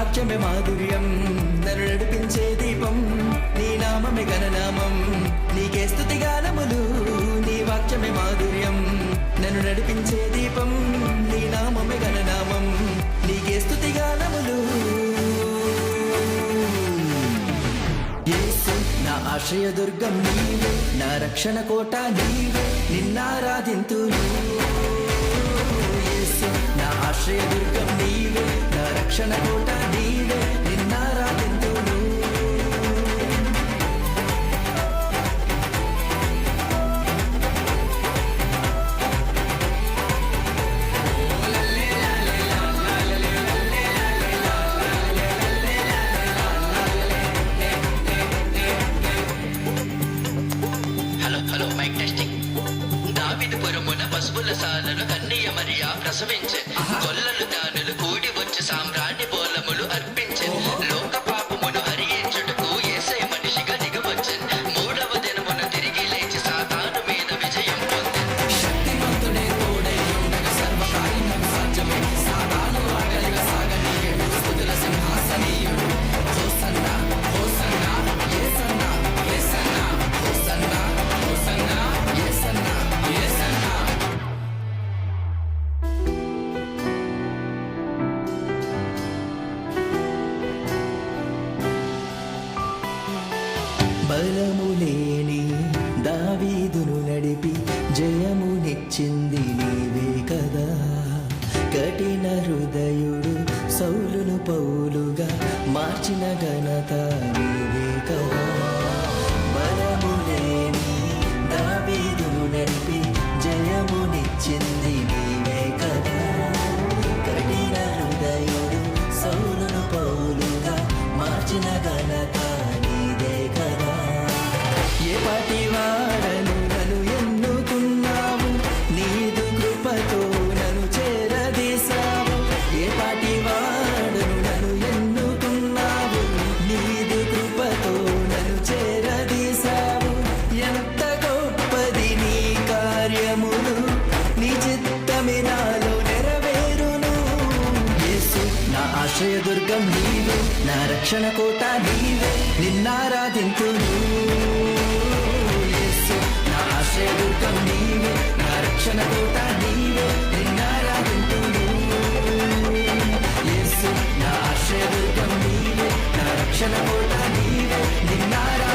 వాక్యమే మాధుర్యం. నన్ను నడిపించే దీపం నీ నామమే గణనామం నీకే స్థుతి గానములు నీ వాక్యమే మాధుర్యం. నన్ను నడిపించే దీపం నీ నామమే గణనామం నీకే స్థుతి గానములు యేసు నా ఆశ్రయదుర్గం నీవే నా రక్షణ కోట నీవే నిన్నారాధింతును యేసు నా ఆశ్రయదుర్గం నీవే రక్షణ కోట నీవే నిన్నారాధింతును హలో హలో మైక్ టెస్టింగ్. దావిదు పురమున పశువుల సాలను కన్నీయ మరియా ప్రసవించే గొల్లలు బలము లేని దావీదును నడిపి జయమునిచ్చింది నీవే కదా. కఠిన హృదయుడు సౌలును పౌలుగా మార్చిన ఘనత నా ఆశ్రయదుర్గం నీవే నా రక్షణ కోట నీవే నిన్నారాధింపు నా ఆశ్రయ దుర్గం నీవే నా రక్షణ కోట నీవే నిన్నారాధింపు నా ఆశ్రయ దుర్గం నీవే నా రక్షణ కోట నీవే నిన్నారా